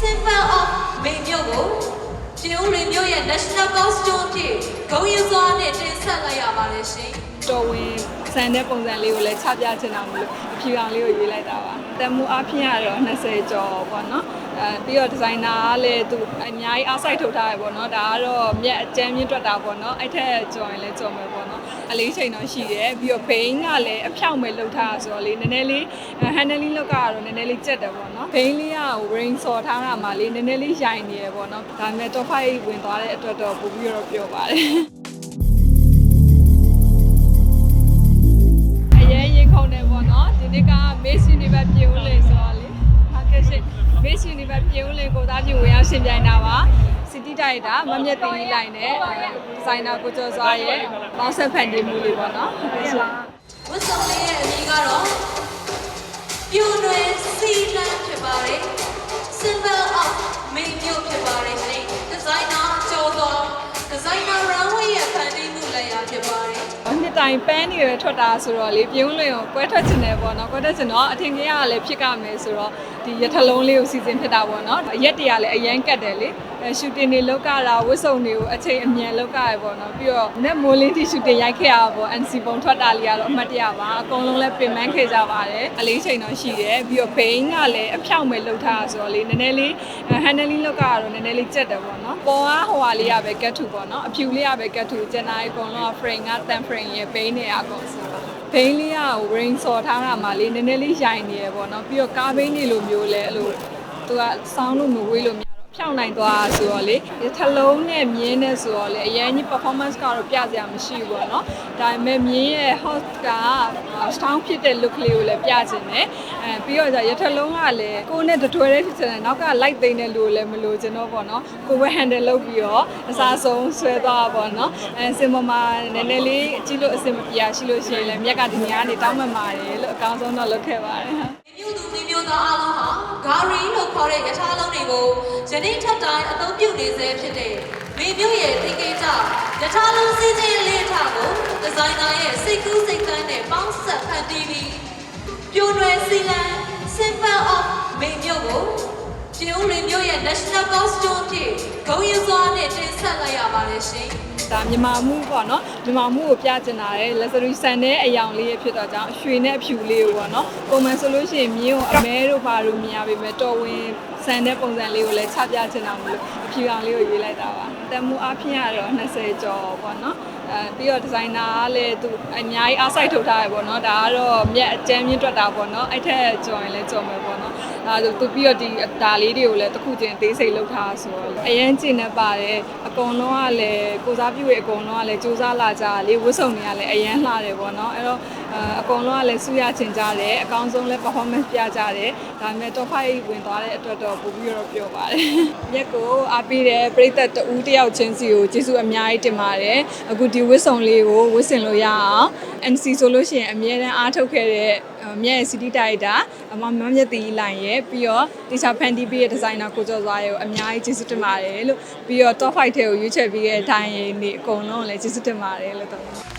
Symbol of မိန်မြို့ကိုကျင်းဦးရင်းမြို့ရဲ့ National Costume အဖြစ်ဂုဏ်ယူစွာနဲ့တင်ဆက်လိုက်ရပါတယ်ရှင် တော်ဝင်ဆန်တဲ့ပုံစံလေးကိုလည်းချပြချင်တာမလို့အဖြူအောင်လေးကိုရွေးလိုက်တာပါတမူအဖြစ်ကတော့20ကျော်ပေါ့နော်အဲပြီးတော့ဒီဇိုင်နာကလည်းသူအများကြီးအားစိုက်ထုတ်ထားရပေါ့နော်ဒါကတော့မြက်အကျမ်းမြင့်တွက်တာပေါ့နော်အဲ့ထက်ကျော်ရင်လည်းကျော်မယ်ပေါ့နော်အလေးချိန်တော့ရှိတယ်ပြီးတော့ဘိန်းကလည်းအဖြောင့်မဲ့လုပ်ထားတာဆိုတော့လေနည်းနည်းလေးဟန်နယ်လီလောက်ကတော့နည်းနည်းလေးကြက်တယ်ပေါ့နော်ဘိန်းလေးက rain ဆော်ထားတာမှလေနည်းနည်းလေးရိုင်နေရပေါ့နော်ဒါပေမဲ့ top 5ဝင်သွားတဲ့အတွက်တော့ပို့ပြီးတော့ပြောပါတယ် နော်ဒီနေ့က Miss Universe ပြင်ဦးလေဆိုတော့လေဟာကဲရှိ Miss Universe ပြင်ဦးလေကိုသားပြုဝင်ရောက်ရှင်ပြိုင်တာပါ City Director မမြတ်တင်ကြီးလိုက်နဲ့ဒီဇိုင်နာကိုကျော်စွာရဲ့ပေါင်းဆက်ဖန်တီးမှုလေးပေါ့နော်ဟုတ်ကဲ့ရှင်ဝတ်စုံလေးရဲ့အမည်က တိုင်ပန်းနေရထွက်တာဆိုတော့လေပြုံးလွင်ကိုကွဲထွက်ချင်တယ်ပေါ့နော်ကွဲထွက်ချင်တော့အထင်ကြီးကလည်းဖြစ်ကမယ်ဆိုတော့ဒီရထလုံးလေးကိုစီစဉ်ဖြစ်တာပေါ့နော်ရက်တရလည်းအရန်ကတ်တယ်လေအဲရှူတင်တွေလောက်ကြတာဝတ်စုံတွေကိုအချိန်အမြန်လောက်ကြရပေါ့နော်ပြီးတော့ net မိုးလင်းတီရှူတင်ရိုက်ခဲ့ရပါပေါ့ NC ပုံထွက်တာလေးကတော့အမှတ်တရပါအကုန်လုံးလည်းပင်ပန်းခဲ့ကြပါတယ်အလေးချိန်တော့ရှိတယ်ပြီးတော့ဘိန်းကလည်းအဖြောင့်မဲ့လောက်ထားတာဆိုတော့လေနည်းနည်းလေးဟန်နယ်လီလောက်ကြတော့နည်းနည်းလေးကြက်တယ်ပေါ့နော်ပေါ်ကဟိုဟာလေးကပဲကတ်ထူပေါ့နော်အဖြူလေးကပဲကတ်ထူကျန်တာအကုန်လုံးက frame က10 frame ရဲ့ဘိန်းတွေအကုန်ဆိုတော့ဘိန်းလေးက rain ဆော်ထားတာမှလေနည်းနည်းလေးရိုင်နေရပေါ့နော်ပြီးတော့ကားဘိန်းတွေလိုမျိုးလဲအဲ့လိုသူကစောင်းလို့မဝေးလို့မရတော့ ဖြောင်းနိုင်သွားတာဆိုတော့လေဒီထလုံးနဲ့မြင်းနဲ့ဆိုတော့လေအရင်ကြီး performance ကတော့ပြစရာမရှိဘူးပေါ့နော်ဒါပေမဲ့မြင်းရဲ့ hot က strong ဖြစ်တဲ့ look လေးကိုလည်းပြချင်တယ်အဲပြီးတော့じゃရထလုံးကလည်းကိုယ်နဲ့တထွဲလေးဖြစ်ချင်တယ်နောက်က light သိမ်းတဲ့လူကိုလည်းမလိုချင်တော့ပေါ့နော်ကိုယ်ပဲ handle လုပ်ပြီးတော့အစားဆုံးဆွဲသွားတာပေါ့နော်အဲစင်ပေါ်မှာနည်းနည်းလေးကြည့်လို့အဆင်မပြေရှိလို့ရှိရင်လည်းမြက်ကဒီနေရာကနေတောင်းမှမာတယ်လို့အကောင်းဆုံးတော့လုပ်ခဲ့ပါတယ်မြို့သူမိမျိုးသားအားလုံးဟာ ဂါရီလို့ခေါ်တဲ့ရထားလုံးတွေကိုယနေ့ထက်တိုင်းအသုံးပြုနေစေဖြစ်တဲ့မိမျိုးရဲ့ထိကိကြရထားလုံးစီးခြင်းလေးထားကိုဒီဇိုင်နာရဲ့စိတ်ကူးစိတ်ကမ်းနဲ့ပေါင်းဆက်ဖန်တီးပြီးပြိုနွယ်စီလန် Symbol of မိမျိုးကိုကျင်းဦးရင်းမြို့ရဲ့ National Costume အဖြစ်ဂုဏ်ယူစွာနဲ့တင်ဆက်လိုက်ရပါတယ်ရှင် ဒါမြန်မာမှုပေါ့နော်မြန်မာမှုကိုပြချင်တာလေ luxury ဆန်တဲ့အယောင်လေးဖြစ်တော့ကြောင့်ရွှေနဲ့အဖြူလေးကိုပေါ့နော်ပုံမှန်ဆိုလို့ရှိရင်မြင်းကိုအမဲတို့ဘာတို့မြင်ရပေမဲ့တော်ဝင်ဆန်တဲ့ပုံစံလေးကိုလည်းချပြချင်တာမလို့အဖြူအောင်လေးကိုရွေးလိုက်တာပါတမူအဖြစ်ကတော့20ကျော်ပေါ့နော် အဲပြီးတော့ဒီဇိုင်နာကလည်းသူအများကြီးအားစိုက်ထုတ်ထားရပေါ့နော်ဒါကတော့မြက်အကျမ်းမြင့်တွက်တာပေါ့နော်အဲ့ထက်ကျော်ရင်လည်းကျော်မယ်ပေါ့နော်ဒါဆိုသူပြီးတော့ဒီဒါလေးတွေကိုလည်းတစ်ခုချင်းအသေးစိတ်လုပ်ထားဆိုတော့အရင်ကျင့်နေပါတယ်အကုန်လုံးကလည်းကိုစားပြုရဲ့အကုန်လုံးကလည်းစူးစမ်းလာကြလေဝတ်စုံတွေကလည်းအရင်လှတယ်ပေါ့နော်အဲ့တော့ အကုန်လုံးကလည်းစူးရချင်ကြတယ်အကောင်းဆုံးလည်း performance ပြကြတယ်ဒါပေမဲ့ top 5ဝင်သွားတဲ့အတွက်တော့ပို့ပြီးတော့ပြောပါတယ်မြက်ကိုအားပေးတဲ့ပရိသတ်တဦးတယောက်ချင်းစီကိုကျေးဇူးအများကြီးတင်ပါတယ်အခုဒီဝတ်စုံလေးကိုဝတ်ဆင်လို့ရအောင် NC ဆိုလို့ရှိရင်အမြဲတမ်းအားထုတ်ခဲ့တဲ့မြက်ရဲ့ city director အမမမြက်တီလိုင်ရဲ့ပြီးတော့တီချာဖန်တီးပေးတဲ့ designer ကိုကျော်စွာရဲ့ကိုအများကြီးကျေးဇူးတင်ပါတယ်လို့ပြီးတော့ top 5ထဲကိုရွေးချယ်ပေးတဲ့အတိုင်းနေအကုန်လုံးကိုလည်းကျေးဇူးတင်ပါတယ်လို့တော့